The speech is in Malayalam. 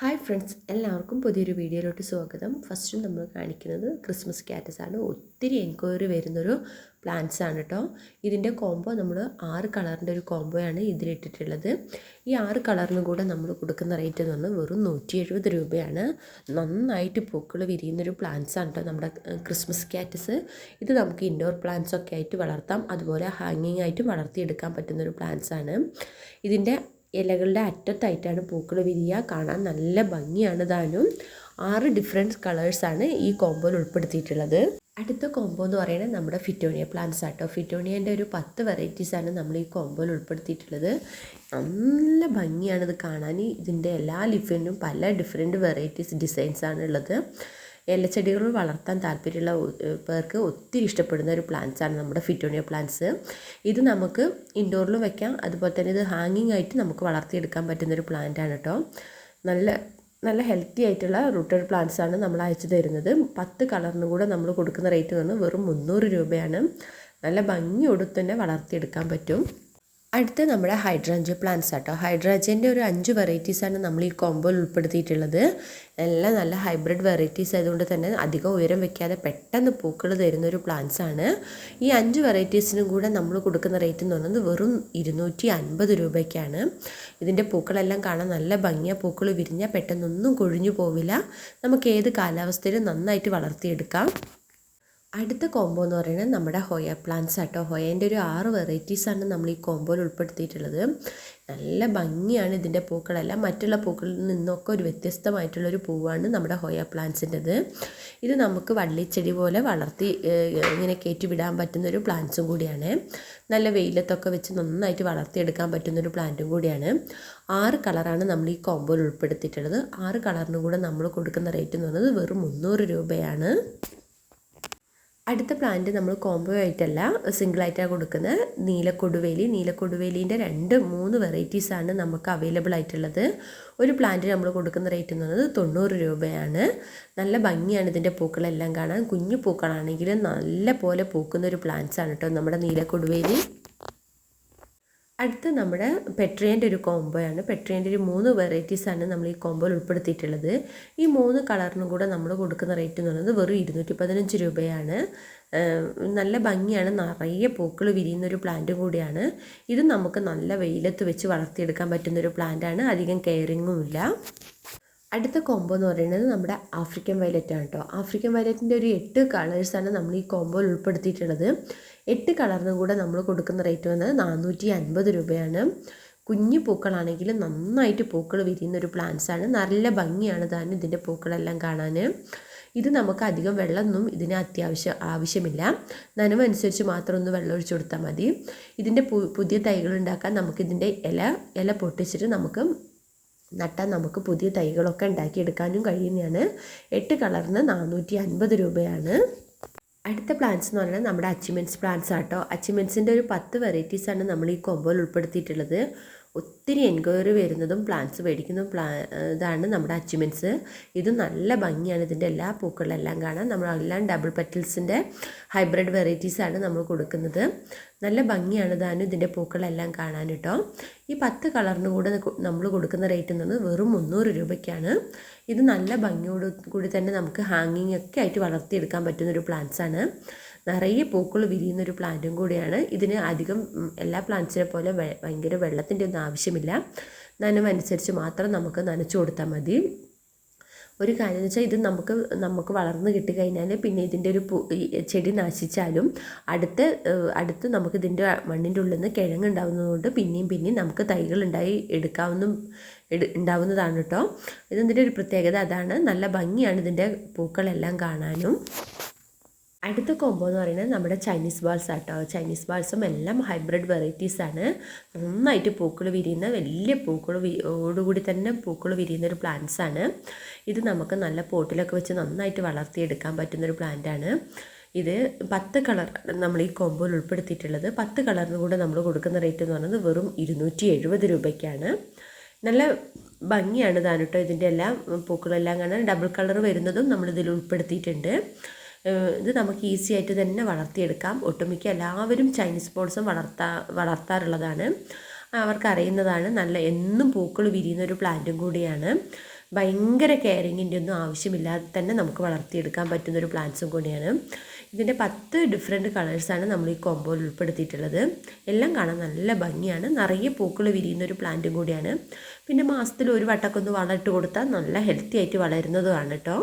ഹായ് ഫ്രണ്ട്സ് എല്ലാവർക്കും പുതിയൊരു വീഡിയോയിലോട്ട് സ്വാഗതം. ഫസ്റ്റ് നമ്മൾ കാണിക്കുന്നത് ക്രിസ്മസ് കാറ്റസ് ആണ്. ഒത്തിരി എൻക്വയറി വരുന്നൊരു പ്ലാന്റ്സ് ആണ് കേട്ടോ ഇതിന്റെ കോംബോ നമ്മൾ ആറ് കളറിന്റെ ഒരു കോംബോയാണ് ഇതിലിട്ടിട്ടുള്ളത്. ഈ ആറ് കളറിനും കൂടെ നമ്മൾ കൊടുക്കുന്ന റേറ്റ് എന്ന് പറഞ്ഞാൽ വെറും നൂറ്റി എഴുപത് രൂപയാണ്. നന്നായിട്ട് പൂക്കൾ വിരിയുന്നൊരു പ്ലാന്റ്സ് ആണ് കേട്ടോ നമ്മുടെ ക്രിസ്മസ് കാറ്റസ്. ഇത് നമുക്ക് ഇൻഡോർ പ്ലാന്റ്സ് ഒക്കെ ആയിട്ട് വളർത്താം. അതുപോലെ ഹാങ്ങിങ് ആയിട്ടും വളർത്തിയെടുക്കാൻ പറ്റുന്നൊരു പ്ലാന്റ്സ് ആണ്. ഇതിന്റെ ഇലകളുടെ അറ്റത്തായിട്ടാണ് പൂക്കൾ വിരിയുക. കാണാൻ നല്ല ഭംഗിയാണ് താനും ആറ് ഡിഫറെന്റ് കളേഴ്സാണ് ഈ കോമ്പോയിൽ ഉൾപ്പെടുത്തിയിട്ടുള്ളത്. അടുത്ത കോമ്പോ എന്ന് പറയുന്നത് നമ്മുടെ ഫിറ്റോണിയ പ്ലാന്റ്സ് ആട്ടോ. ഫിറ്റോണിയേന്റെ ഒരു പത്ത് വെറൈറ്റീസാണ് നമ്മൾ ഈ കോമ്പോയിൽ ഉൾപ്പെടുത്തിയിട്ടുള്ളത്. നല്ല ഭംഗിയാണ് ഇത് കാണാൻ. ഇതിന്റെ എല്ലാ ലിഫിനും പല ഡിഫറെന്റ് വെറൈറ്റീസ് ഡിസൈൻസാണ് ഉള്ളത്. ഇലച്ചെടികൾ വളർത്താൻ താല്പര്യമുള്ള പേർക്ക് ഒത്തിരി ഇഷ്ടപ്പെടുന്ന ഒരു പ്ലാന്റ്സ് ആണ് നമ്മുടെ ഫിറ്റോണിയ പ്ലാന്റ്സ് ഇത് നമുക്ക് ഇൻഡോറിലും വെക്കാം. അതുപോലെ തന്നെ ഇത് ഹാങ്ങിങ് ആയിട്ട് നമുക്ക് വളർത്തിയെടുക്കാൻ പറ്റുന്ന ഒരു പ്ലാന്റ് ആണ് കേട്ടോ നല്ല നല്ല ഹെൽത്തി ആയിട്ടുള്ള റൂട്ടഡ് പ്ലാന്റ്സ് ആണ് നമ്മൾ അയച്ചു തരുന്നത്. പത്ത് കളറിനും കൂടെ നമ്മൾ കൊടുക്കുന്ന റേറ്റ് വന്ന് വെറും മുന്നൂറ് രൂപയാണ്. നല്ല ഭംഗിയോട് തന്നെ വളർത്തിയെടുക്കാൻ പറ്റും. അടുത്ത നമ്മുടെ ഹൈഡ്രാഞ്ച് പ്ലാന്റ്സ് ആട്ടോ. ഹൈഡ്രാഞ്ചിന്റെ ഒരു അഞ്ച് വെറൈറ്റീസാണ് നമ്മൾ ഈ കോമ്പോയിൽ ഉൾപ്പെടുത്തിയിട്ടുള്ളത്. എല്ലാം നല്ല ഹൈബ്രിഡ് വെറൈറ്റീസ് ആയതുകൊണ്ട് തന്നെ അധികം ഉയരം വെക്കാതെ പെട്ടെന്ന് പൂക്കൾ തരുന്ന ഒരു പ്ലാന്റ്സ് ആണ്. ഈ അഞ്ച് വെറൈറ്റീസിനും കൂടെ നമ്മൾ കൊടുക്കുന്ന റേറ്റ് എന്ന് പറയുന്നത് വെറും ഇരുന്നൂറ്റി അൻപത് രൂപയ്ക്കാണ്. ഇതിന്റെ പൂക്കളെല്ലാം കാണാൻ നല്ല ഭംഗിയ. പൂക്കൾ വിരിഞ്ഞാൽ പെട്ടെന്നൊന്നും കൊഴിഞ്ഞു പോവില്ല. നമുക്ക് ഏത് കാലാവസ്ഥയിലും നന്നായിട്ട് വളർത്തിയെടുക്കാം. അടുത്ത കോംബോ എന്ന് പറയുന്നത് നമ്മുടെ ഹോയ പ്ലാന്റ്സ് ആട്ടോ. ഹോയേന്റെ ഒരു ആറ് വെറൈറ്റീസാണ് നമ്മൾ ഈ കോംബോയിൽ ഉൾപ്പെടുത്തിയിട്ടുള്ളത്. നല്ല ഭംഗിയാണ് ഇതിന്റെ പൂക്കളെല്ലാം മറ്റുള്ള പൂക്കളിൽ നിന്നൊക്കെ ഒരു വ്യത്യസ്തമായിട്ടുള്ളൊരു പൂവാണ് നമ്മുടെ ഹോയ പ്ലാന്റ്സിന്റെത് ഇത് നമുക്ക് വള്ളിച്ചെടി പോലെ വളർത്തി ഇങ്ങനെ കയറ്റിവിടാൻ പറ്റുന്ന ഒരു പ്ലാന്റ്സും കൂടിയാണ്. നല്ല വെയിലത്തൊക്കെ വെച്ച് നന്നായിട്ട് വളർത്തിയെടുക്കാൻ പറ്റുന്നൊരു പ്ലാന്റും കൂടിയാണ്. ആറ് കളറാണ് നമ്മൾ ഈ കോംബോയിൽ ഉൾപ്പെടുത്തിയിട്ടുള്ളത്. ആറ് കളറിനും കൂടെ നമ്മൾ കൊടുക്കുന്ന റേറ്റ് എന്ന് പറയുന്നത് വെറും മുന്നൂറ് രൂപയാണ്. അടുത്ത പ്ലാന്റ് നമ്മൾ കോംബോ ആയിട്ടല്ല സിംഗിൾ സിംഗിളായിട്ടാണ് കൊടുക്കുന്നത്. നീലക്കൊടുവേലി. നീലക്കൊടുവേലിന്റെ രണ്ട് മൂന്ന് വെറൈറ്റീസാണ് നമുക്ക് അവൈലബിൾ ആയിട്ടുള്ളത്. ഒരു പ്ലാന്റ് നമ്മൾ കൊടുക്കുന്ന റേറ്റ് എന്ന് പറയുന്നത് തൊണ്ണൂറ് രൂപയാണ്. നല്ല ഭംഗിയാണ് ഇതിന്റെ പൂക്കളെല്ലാം കാണാൻ. കുഞ്ഞു പൂക്കളാണെങ്കിലും നല്ല പോലെ പൂക്കുന്ന ഒരു പ്ലാന്റ്സ് ആണ് കേട്ടോ നമ്മുടെ നീലക്കൊടുവേലി. അടുത്ത് നമ്മുടെ പെട്രിയന്റെ ഒരു കോംബോയാണ്. പെട്രിയന്റെ ഒരു മൂന്ന് വെറൈറ്റീസാണ് നമ്മൾ ഈ കോംബോയിൽ ഉൾപ്പെടുത്തിയിട്ടുള്ളത്. ഈ മൂന്ന് കളറിനും കൂടെ നമ്മൾ കൊടുക്കുന്ന റേറ്റ് എന്ന് പറയുന്നത് വെറും ഇരുന്നൂറ്റി പതിനഞ്ച് രൂപയാണ് നല്ല ഭംഗിയാണ്. നിറയെ പൂക്കൾ വിരിയുന്ന ഒരു പ്ലാന്റും കൂടിയാണ്. ഇത് നമുക്ക് നല്ല വെയിലത്ത് വെച്ച് വളർത്തിയെടുക്കാൻ പറ്റുന്ന ഒരു പ്ലാന്റാണ് അധികം കെയറിങ്ങും ഇല്ല. അടുത്ത കോംബോ എന്ന് പറയുന്നത് നമ്മുടെ ആഫ്രിക്കൻ വയലറ്റ് ആണ് കേട്ടോ. ആഫ്രിക്കൻ വയലറ്റിന്റെ ഒരു എട്ട് കളേഴ്സാണ് നമ്മൾ ഈ കോംബോയിൽ ഉൾപ്പെടുത്തിയിട്ടുള്ളത്. എട്ട് കളറിനും കൂടെ നമ്മൾ കൊടുക്കുന്ന റേറ്റ് വന്നത് നാനൂറ്റി അൻപത് രൂപയാണ്. കുഞ്ഞു പൂക്കളാണെങ്കിൽ നന്നായിട്ട് പൂക്കൾ വിരിയുന്ന ഒരു പ്ലാന്റ്സാണ് നല്ല ഭംഗിയാണ് താനും ഇതിന്റെ പൂക്കളെല്ലാം കാണാൻ ഇത് നമുക്ക് അധികം വെള്ളമൊന്നും ഇതിന് അത്യാവശ്യം ആവശ്യമില്ല. നനവനുസരിച്ച് മാത്രം ഒന്ന് വെള്ളം ഒഴിച്ചു കൊടുത്താൽ മതി. ഇതിന്റെ പുതിയ തൈകൾ ഉണ്ടാക്കാൻ നമുക്കിതിന്റെ ഇല ഇല പൊട്ടിച്ചിട്ട് നമുക്ക് നട്ടാൽ നമുക്ക് പുതിയ തൈകളൊക്കെ ഉണ്ടാക്കിയെടുക്കാനും കഴിയുന്നതാണ്. എട്ട് കളറിന് നാനൂറ്റി അൻപത് രൂപയാണ്. അടുത്ത പ്ലാന്റ്സ് എന്ന് പറഞ്ഞാൽ നമ്മുടെ അച്ചിമെൻസ് പ്ലാന്റ്സ് ആട്ടോ. അച്ചിമെൻസിന്റെ ഒരു പത്ത് വെറൈറ്റീസാണ് നമ്മൾ ഈ കൊമ്പോയിൽ ഉൾപ്പെടുത്തിയിട്ടുള്ളത്. ഒത്തിരി എൻക്വയറി വരുന്നതും പ്ലാന്റ്സ് മേടിക്കുന്നതും പ്ലാ ഇതാണ് നമ്മുടെ അച്ചീവ്മെന്റ്സ് ഇത് നല്ല ഭംഗിയാണ്. ഇതിന്റെ എല്ലാ പൂക്കളെല്ലാം കാണാൻ നമ്മളെല്ലാം ഡബിൾ പെറ്റൽസിന്റെ ഹൈബ്രിഡ് വെറൈറ്റീസാണ് നമ്മൾ കൊടുക്കുന്നത്. നല്ല ഭംഗിയാണ് ഇതാണ് ഇതിന്റെ പൂക്കളെല്ലാം കാണാൻ കേട്ടോ. ഈ പത്ത് കളറിന് കൂടെ നമ്മൾ കൊടുക്കുന്ന റേറ്റ് എന്ന് പറഞ്ഞാൽ വെറും മുന്നൂറ് രൂപയ്ക്കാണ്. ഇത് നല്ല ഭംഗിയോട് കൂടി തന്നെ നമുക്ക് ഹാങ്ങിങ് ഒക്കെ ആയിട്ട് വളർത്തിയെടുക്കാൻ പറ്റുന്നൊരു പ്ലാന്റ്സാണ് നിറയെ പൂക്കൾ വിരിയുന്ന ഒരു പ്ലാന്റും കൂടിയാണ്. ഇതിന് അധികം എല്ലാ പ്ലാന്റ്സിനെ പോലെ ഭയങ്കര വെള്ളത്തിന്റെ ഒന്നും ആവശ്യമില്ല. നനവനുസരിച്ച് മാത്രം നമുക്ക് നനച്ചു കൊടുത്താൽ മതി. ഒരു കാര്യം എന്ന് വെച്ചാൽ ഇത് നമുക്ക് നമുക്ക് വളർന്ന് കിട്ടിക്കഴിഞ്ഞാൽ പിന്നെ ഇതിന്റെ ഒരു ചെടി നശിച്ചാലും അടുത്ത് അടുത്ത് നമുക്ക് ഇതിന്റെ മണ്ണിന്റെ ഉള്ളിൽ നിന്ന് കിഴങ്ങുണ്ടാവുന്നതുകൊണ്ട് പിന്നെയും പിന്നെയും നമുക്ക് തൈകൾ ഉണ്ടായി എടുക്കാവുന്ന ഉണ്ടാവുന്നതാണ് കേട്ടോ ഇതിന്റെ ഒരു പ്രത്യേകത? അതാണ് നല്ല ഭംഗിയാണ് ഇതിന്റെ പൂക്കളെല്ലാം കാണാനും. അടുത്ത കോംബോ എന്ന് പറയുന്നത് നമ്മുടെ ചൈനീസ് ബാൾസ് ആട്ടോ. ചൈനീസ് ബാൾസും എല്ലാം ഹൈബ്രിഡ് വെറൈറ്റീസ് ആണ്. നന്നായിട്ട് പൂക്കൾ വിരിയുന്ന വലിയ പൂക്കൾ ഓടുകൂടി തന്നെ പൂക്കൾ വിരിയുന്ന ഒരു പ്ലാന്റ്സ് ആണ്. ഇത് നമുക്ക് നല്ല പോട്ടിലൊക്കെ വെച്ച് നന്നായിട്ട് വളർത്തിയെടുക്കാൻ പറ്റുന്നൊരു ആണ്. ഇത് പത്ത് കളർ നമ്മൾ ഈ കോമ്പോയിൽ ഉൾപ്പെടുത്തിയിട്ടുള്ളത്. പത്ത് കളറിന് കൂടെ നമ്മൾ കൊടുക്കുന്ന റേറ്റ് എന്ന് പറയുന്നത് വെറും ഇരുന്നൂറ്റി എഴുപത് രൂപയ്ക്കാണ്. നല്ല ഭംഗിയാണ് താനുട്ടോ ഇതിന്റെ എല്ലാം പൂക്കളെല്ലാം കാണാൻ. ഡബിൾ കളർ വരുന്നതും നമ്മളിതിൽ ഉൾപ്പെടുത്തിയിട്ടുണ്ട്. ഇത് നമുക്ക് ഈസി ആയിട്ട് തന്നെ വളർത്തിയെടുക്കാം. ഒട്ടുമിക്ക എല്ലാവരും ചൈനീസ് ബോൾസും വളർത്താ വളർത്താറുള്ളതാണ്. അവർക്കറിയുന്നതാണ് നല്ല എന്നും പൂക്കൾ വിരിയുന്ന ഒരു പ്ലാന്റും കൂടിയാണ്. ഭയങ്കര കെയറിങ്ങിന്റെ ഒന്നും ആവശ്യമില്ലാതെ തന്നെ നമുക്ക് വളർത്തിയെടുക്കാൻ പറ്റുന്ന ഒരു പ്ലാന്റ്സും കൂടിയാണ്. ഇതിന്റെ പത്ത് ഡിഫറെന്റ് കളേഴ്സാണ് നമ്മൾ ഈ കോമ്പോയിൽ ഉൾപ്പെടുത്തിയിട്ടുള്ളത്. എല്ലാം കാണാൻ നല്ല ഭംഗിയാണ്. നിറയെ പൂക്കൾ വിരിയുന്ന ഒരു പ്ലാന്റും കൂടിയാണ്. പിന്നെ മാസത്തിൽ ഒരു വട്ടക്കൊന്ന് വളമിട്ട് കൊടുത്താൽ നല്ല ഹെൽത്തി ആയിട്ട് വളരുന്നതുമാണ് കേട്ടോ